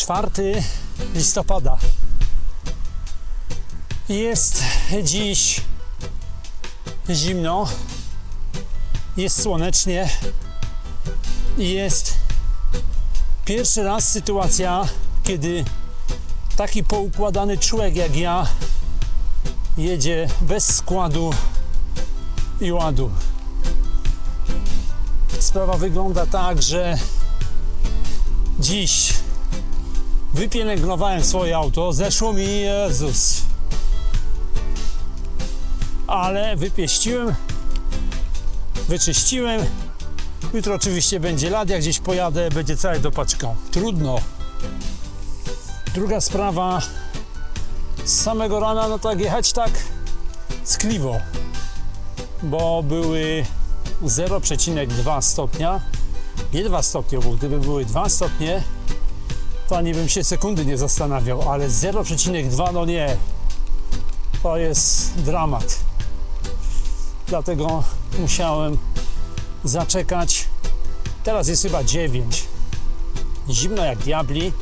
4 listopada. Jest dziś zimno, jest słonecznie, jest pierwszy raz sytuacja, kiedy taki poukładany człowiek jak ja jedzie bez składu i ładu. Sprawa wygląda tak, że dziś wypielęgnowałem swoje auto, zeszło mi Jezus. Ale wypieściłem, wyczyściłem. Jutro oczywiście będzie lad, jak gdzieś pojadę, będzie cały dopaczką. Trudno. Druga sprawa, z samego rana, no tak jechać tak ckliwo, bo były 0,2 stopnia, nie 2 stopnie, bo gdyby były 2 stopnie, ani bym się sekundy nie zastanawiał, ale 0,2 no nie, to jest dramat. Dlatego musiałem zaczekać. Teraz jest chyba 9. Zimno jak diabli.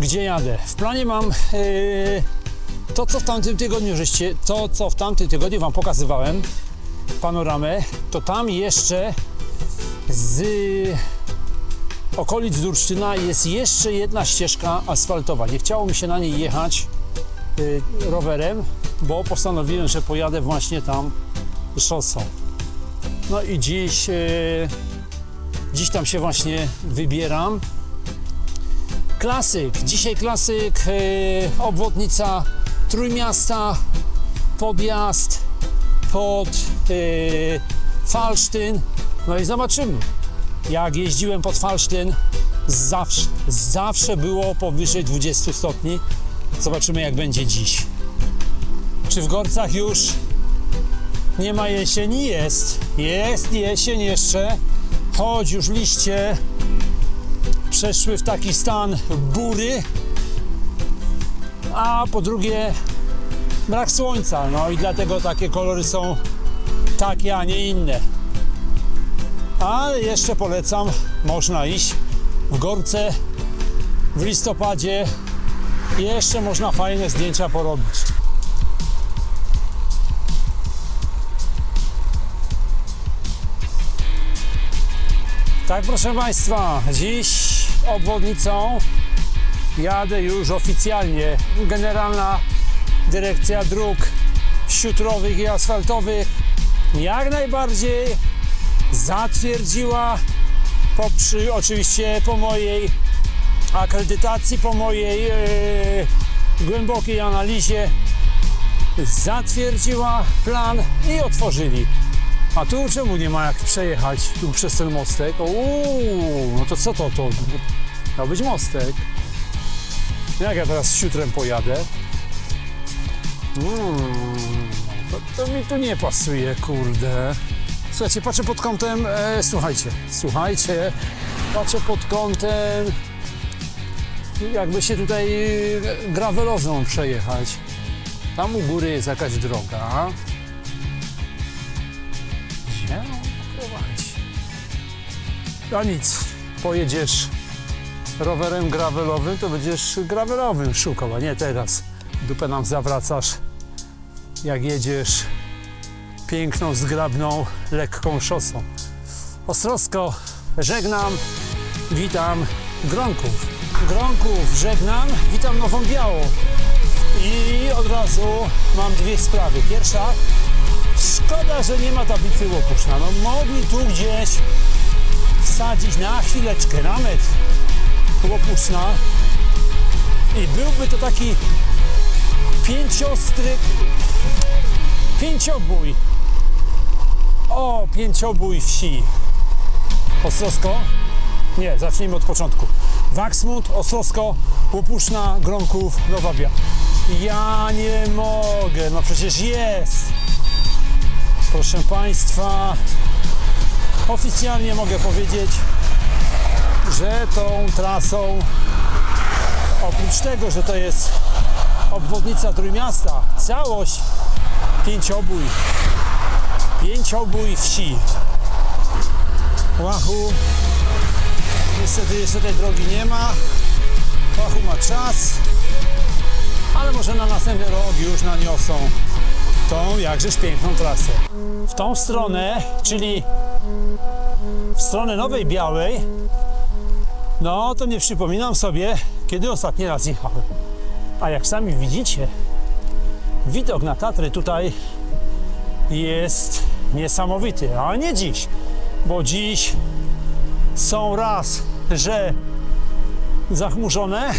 Gdzie jadę? W planie mam yy, to, co w tamtym tygodniu żeście, to, co w tamtym tygodniu Wam pokazywałem, panoramę, to tam jeszcze z okolic Dursztyna jest jeszcze jedna ścieżka asfaltowa. Nie chciało mi się na niej jechać y, rowerem, bo postanowiłem, że pojadę właśnie tam szosą. No i dziś, y, dziś tam się właśnie wybieram. Klasyk, dzisiaj klasyk, y, obwodnica Trójmiasta, podjazd pod y, Falsztyn. No i zobaczymy. Jak jeździłem pod Falsztyn, zawsze, zawsze było powyżej 20 stopni. Zobaczymy jak będzie dziś. Czy w Gorcach już nie ma jesieni? Jest. Jest jesień jeszcze. Choć już liście przeszły w taki stan bury, a po drugie brak słońca. No i dlatego takie kolory są takie, a nie inne. Ale jeszcze polecam, można iść w Gorce w listopadzie. Jeszcze można fajne zdjęcia porobić. Tak, proszę Państwa, dziś obwodnicą jadę już oficjalnie. Generalna Dyrekcja Dróg Śródrowych i Asfaltowych jak najbardziej zatwierdziła po, przy, oczywiście po mojej akredytacji, po mojej e, głębokiej analizie zatwierdziła plan i otworzyli. A tu czemu nie ma jak przejechać tu przez ten mostek? Uuu, no to co to to? Miał być mostek. Jak ja teraz siutrem pojadę? Mm, to, to mi tu nie pasuje, kurde. Słuchajcie, patrzę pod kątem, e, słuchajcie, słuchajcie, patrzę pod kątem, jakby się tutaj gravelową przejechać. Tam u góry jest jakaś droga. Gdzie prowadzi? A nic, pojedziesz rowerem gravelowym, to będziesz gravelowym szukał, a nie teraz. Dupę nam zawracasz, jak jedziesz piękną, zgrabną, lekką szosą. Ostrowsko żegnam, witam Gronków. Gronków żegnam, witam Nową Białą. I od razu mam dwie sprawy. Pierwsza, szkoda, że nie ma tablicy Łokuszna. No mogli tu gdzieś wsadzić na chwileczkę, na metr Łokuszna i byłby to taki pięciostry, pięciobój. O, pięciobój wsi. Ostrowsko? Nie, zacznijmy od początku. Waksmut, Ostrowsko, Łopuszna, Gronków, Nowa Bia. Ja nie mogę, no przecież jest. Proszę Państwa, oficjalnie mogę powiedzieć, że tą trasą, oprócz tego, że to jest obwodnica Trójmiasta, całość pięciobój, pięciobój wsi. Łachu, niestety jeszcze tej drogi nie ma, Fachu ma czas, ale może na następny rok już naniosą tą jakżeż piękną trasę. W tą stronę, czyli w stronę Nowej Białej, no to nie przypominam sobie, kiedy ostatni raz jechałem. A jak sami widzicie, widok na Tatry tutaj jest niesamowity, ale nie dziś, bo dziś są raz, że zachmurzone,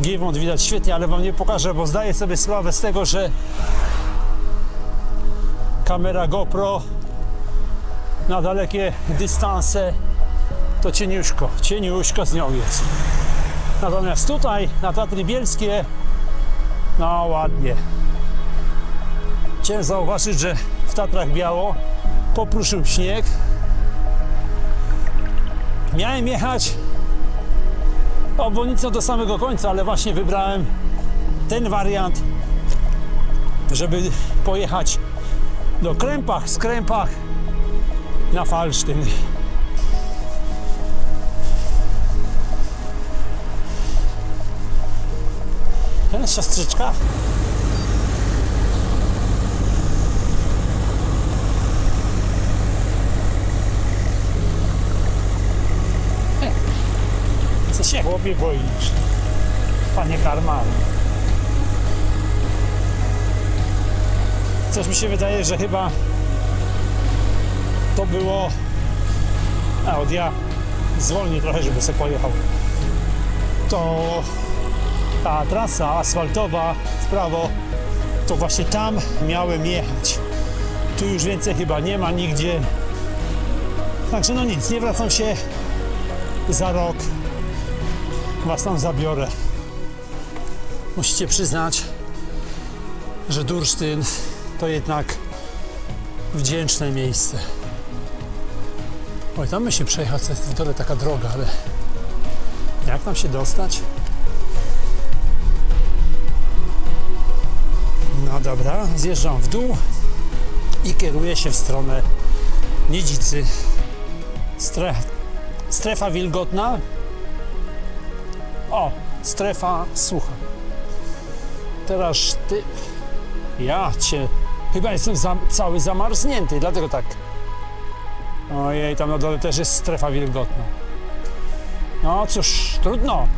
Giewont widać świetnie, ale wam nie pokażę, bo zdaję sobie sprawę z tego, że kamera GoPro na dalekie dystanse to cieniuszko, cieniuszko z nią jest. Natomiast tutaj na Tatry Bielskie no ładnie. Chciałem zauważyć, że w Tatrach Biało popruszył śnieg. Miałem jechać obwodnicą do samego końca, ale właśnie wybrałem ten wariant, żeby pojechać do Krępach, z Krępach na Falsztyn. E, Siostrzyczka? Się chłopie boisz? Panie Karmal. Coś mi się wydaje, że chyba to było... A, od ja zwolnię trochę, żeby sobie pojechał. To ta trasa asfaltowa w prawo, to właśnie tam miałem jechać. Tu już więcej chyba nie ma nigdzie. Także no nic, nie wracam się za rok. Was tam zabiorę. Musicie przyznać, że Dursztyn to jednak wdzięczne miejsce. Oj, tam by się przejechać, to jest dole taka droga, ale jak tam się dostać? No dobra, zjeżdżam w dół i kieruję się w stronę Niedzicy. Stref, strefa wilgotna. O, strefa sucha. Teraz ty... Ja cię... Chyba jestem za, cały zamarznięty, dlatego tak. Ojej, tam na dole też jest strefa wilgotna. No cóż, trudno.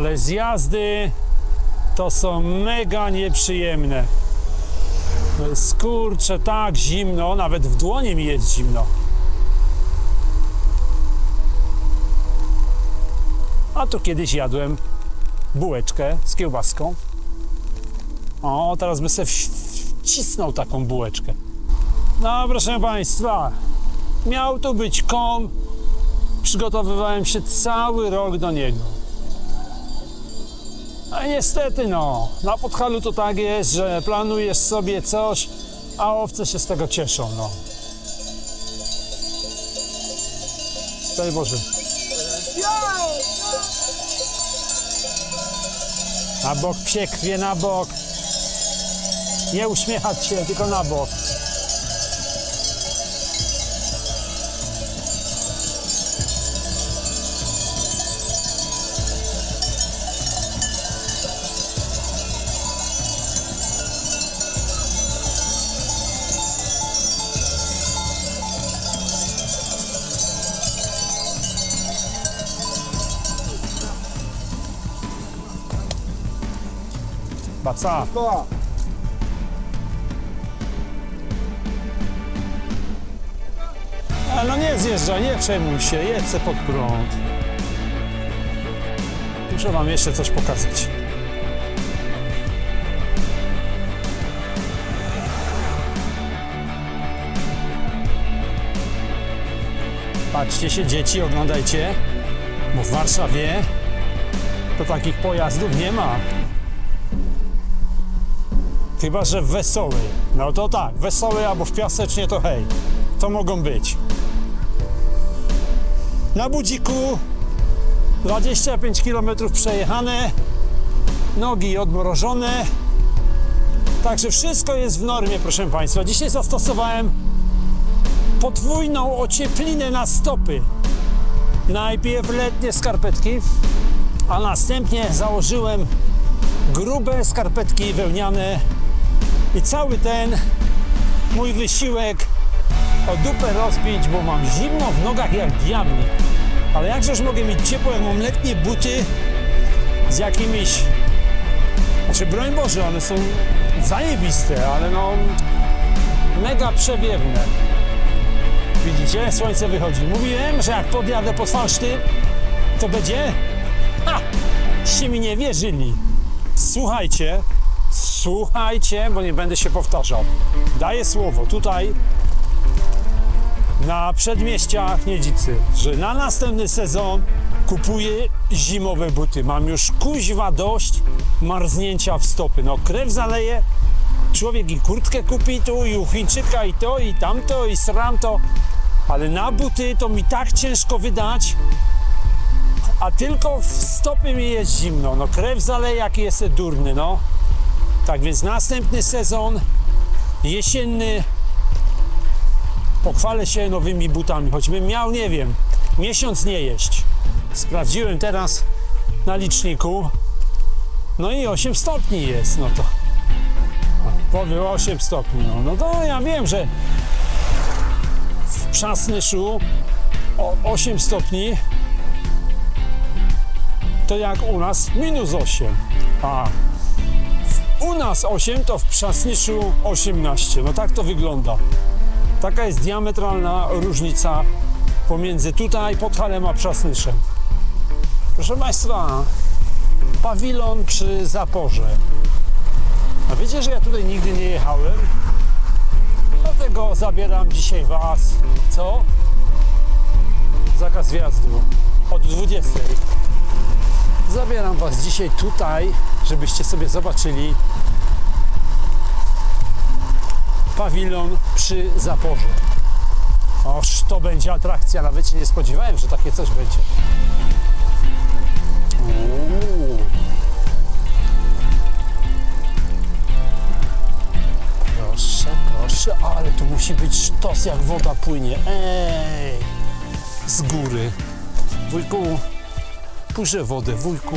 Ale zjazdy to są mega nieprzyjemne. To jest kurczę tak zimno, nawet w dłonie mi jest zimno. A tu kiedyś jadłem bułeczkę z kiełbaską. O, teraz by sobie wcisnął taką bułeczkę. No, proszę Państwa, miał tu być kom. Przygotowywałem się cały rok do niego. A niestety no, na Podhalu to tak jest, że planujesz sobie coś, a owce się z tego cieszą, no. Daj Boże. Na bok psie krwie, na bok. Nie uśmiechać się, tylko na bok. Baca. Ale no nie zjeżdżaj, nie przejmuj się, jedź se pod prąd. Muszę wam jeszcze coś pokazać. Patrzcie się dzieci, oglądajcie, bo w Warszawie to takich pojazdów nie ma. Chyba, że w Wesołej. No to tak, Wesołej albo w Piasecznie to hej. To mogą być. Na budziku 25 km przejechane, nogi odmrożone. Także wszystko jest w normie, proszę Państwa. Dzisiaj zastosowałem podwójną ocieplinę na stopy. Najpierw letnie skarpetki, a następnie założyłem grube skarpetki wełniane i cały ten mój wysiłek o dupę rozbić, bo mam zimno w nogach jak diabli. Ale jakżeż mogę mieć ciepło, jak mam letnie buty z jakimiś... Znaczy, broń Boże, one są zajebiste, ale no mega przewiewne. Widzicie? Słońce wychodzi. Mówiłem, że jak podjadę pod Falszty, to będzie... Ha! Ście mi nie wierzyli. Słuchajcie, słuchajcie, bo nie będę się powtarzał. Daję słowo tutaj na przedmieściach Niedzicy, że na następny sezon kupuję zimowe buty. Mam już kuźwa dość marznięcia w stopy. No krew zaleje, człowiek i kurtkę kupi tu, i u Chińczyka, i to, i tamto, i sramto, ale na buty to mi tak ciężko wydać, a tylko w stopy mi jest zimno. No krew zaleje, jak jest durny, no. Tak więc następny sezon jesienny. Pochwalę się nowymi butami, choćbym miał, nie wiem, miesiąc nie jeść. Sprawdziłem teraz na liczniku, no i 8 stopni jest, no to. Powiem 8 stopni, no, no to ja wiem, że w Przasnyszu o 8 stopni to jak u nas minus 8, a u nas 8 to w Przasnyszu 18, no tak to wygląda. Taka jest diametralna różnica pomiędzy tutaj Podhalem a Przasnyszem. Proszę Państwa, pawilon przy Zaporze. A wiecie, że ja tutaj nigdy nie jechałem? Dlatego zabieram dzisiaj Was. Co? Zakaz wjazdu od 20. Zabieram Was dzisiaj tutaj, żebyście sobie zobaczyli pawilon przy zaporze. Oż to będzie atrakcja, nawet się nie spodziewałem, że takie coś będzie. Uuu. Proszę, proszę, ale tu musi być sztos, jak woda płynie. Ej, z góry. Wujku, puszczę wodę, wujku.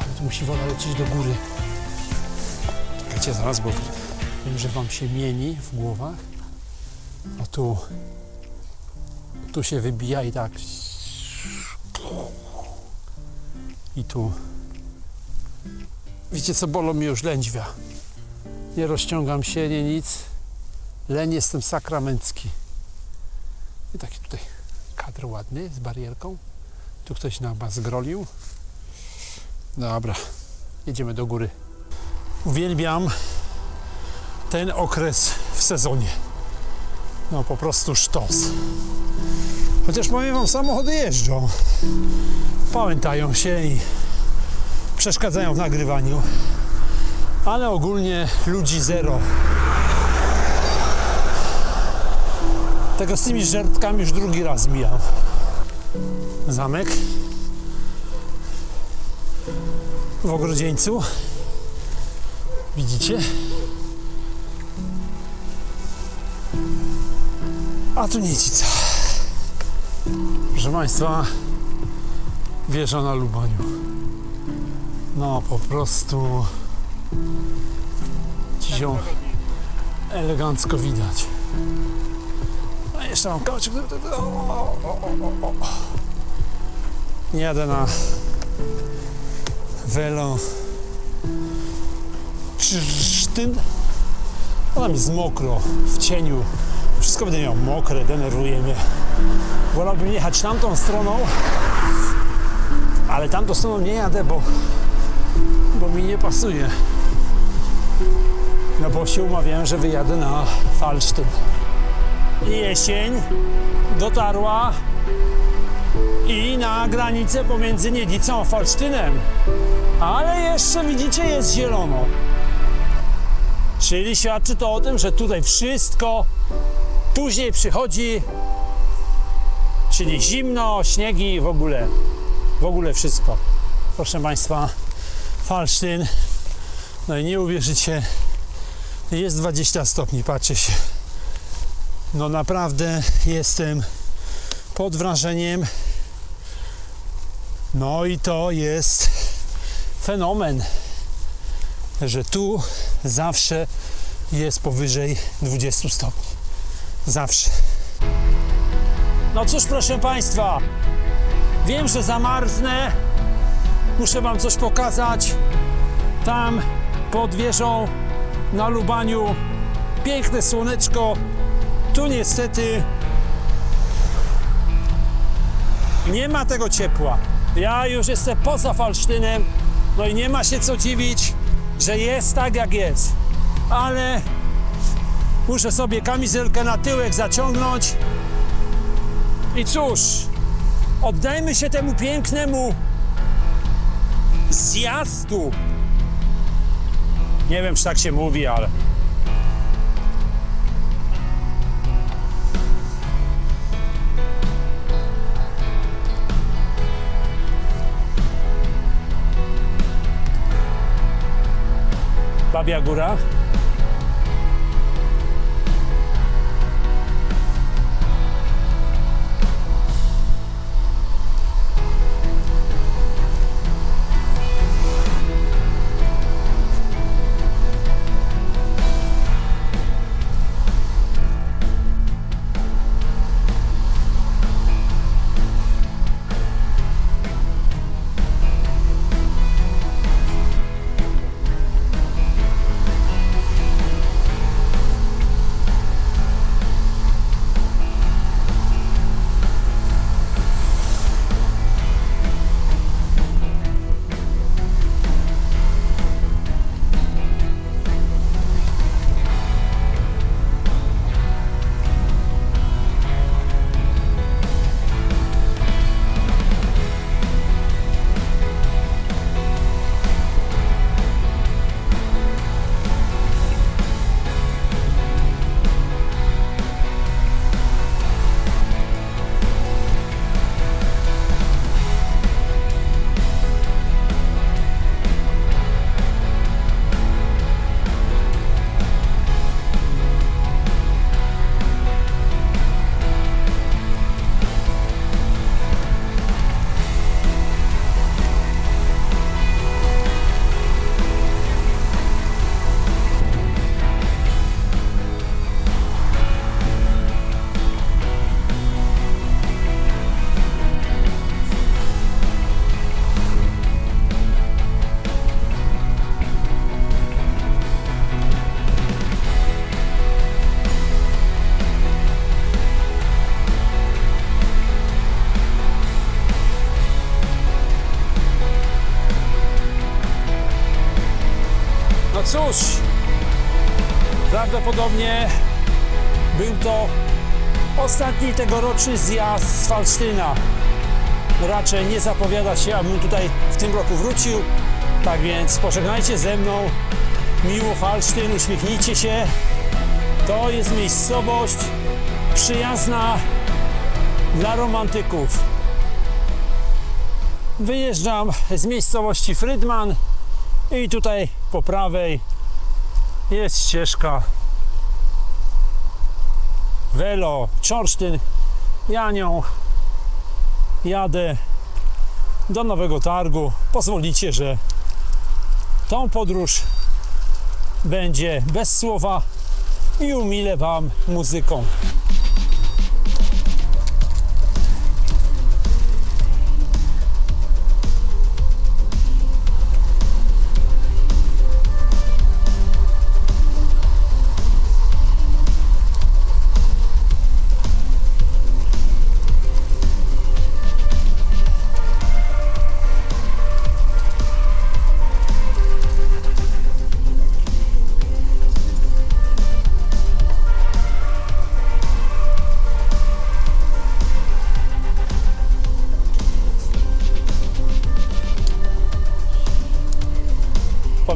Ale tu musi woda lecieć do góry. Czekajcie zaraz, bo wiem, że wam się mieni w głowach. A tu, tu się wybija i tak. I tu. Wiecie co, bolą mnie już lędźwia. Nie rozciągam się, nie nic. Leń jestem sakramencki. I taki tutaj kadr ładny z barierką. Tu ktoś na was zgrolił. Dobra, jedziemy do góry. Uwielbiam ten okres w sezonie. No po prostu sztos. Chociaż powiem wam, samochody jeżdżą. Pamiętają się i przeszkadzają w nagrywaniu. Ale ogólnie ludzi zero. Tego z tymi żertkami już drugi raz mijam. Zamek w ogrodzieńcu. Widzicie? A tu Niecica. Proszę Państwa, wieża na Lubaniu. No po prostu dziś ją elegancko widać. Jeszcze mam. Nie jadę na welo Czyn. A tam jest mokro, w cieniu. Wszystko będę miał mokre, denerwuje mnie. Wolałbym jechać tamtą stroną, ale tamtą stroną nie jadę, bo, bo mi nie pasuje. No bo się umawiałem, że wyjadę na Falsztyn. Jesień dotarła i na granicę pomiędzy Niedicą a Falsztynem. Ale jeszcze widzicie jest zielono. Czyli świadczy to o tym, że tutaj wszystko później przychodzi, czyli zimno, śniegi, w ogóle, w ogóle wszystko. Proszę Państwa, Falsztyn, no i nie uwierzycie, jest 20 stopni, patrzcie się. No naprawdę jestem pod wrażeniem. No i to jest fenomen, że tu zawsze jest powyżej 20 stopni. Zawsze. No cóż, proszę Państwa, wiem, że zamarznę. Muszę Wam coś pokazać. Tam pod wieżą na Lubaniu piękne słoneczko. Tu niestety nie ma tego ciepła. Ja już jestem poza Falsztynem, no i nie ma się co dziwić, że jest tak jak jest. Ale muszę sobie kamizelkę na tyłek zaciągnąć. I cóż, oddajmy się temu pięknemu zjazdu. Nie wiem, czy tak się mówi, ale Babia Góra. Cóż, prawdopodobnie był to ostatni tegoroczny zjazd z Falsztyna. Raczej nie zapowiada się, abym tutaj w tym roku wrócił. Tak więc pożegnajcie ze mną. Miło Falsztyn, uśmiechnijcie się. To jest miejscowość przyjazna dla romantyków. Wyjeżdżam z miejscowości Frydman i tutaj po prawej jest ścieżka Welo, Czorsztyn. Ja nią jadę do Nowego Targu. Pozwolicie, że tą podróż będzie bez słowa i umilę Wam muzyką.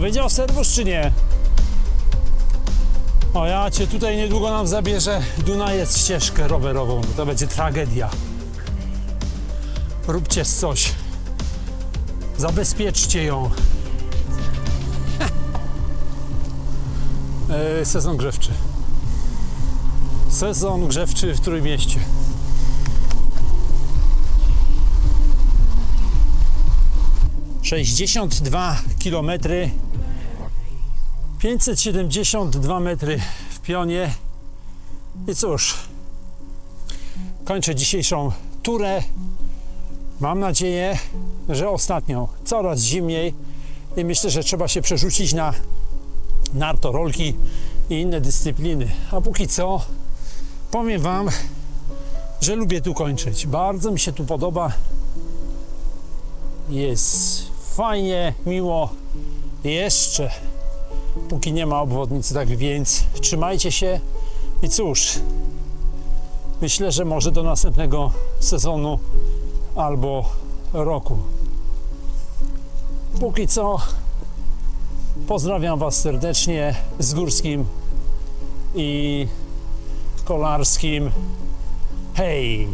Powiedział serwus czy nie? O ja cię tutaj niedługo nam zabierze Dunajec ścieżkę rowerową. To będzie tragedia. Róbcie coś. Zabezpieczcie ją. E, sezon grzewczy. Sezon grzewczy w Trójmieście. mieście. 62 km 572 metry w pionie. I cóż kończę dzisiejszą turę. Mam nadzieję, że ostatnią coraz zimniej. I myślę, że trzeba się przerzucić na nartorolki i inne dyscypliny. A póki co powiem Wam, że lubię tu kończyć. Bardzo mi się tu podoba. Jest fajnie, miło. Jeszcze póki nie ma obwodnicy, tak więc trzymajcie się i cóż, myślę, że może do następnego sezonu albo roku. Póki co pozdrawiam Was serdecznie z górskim i kolarskim. Hej!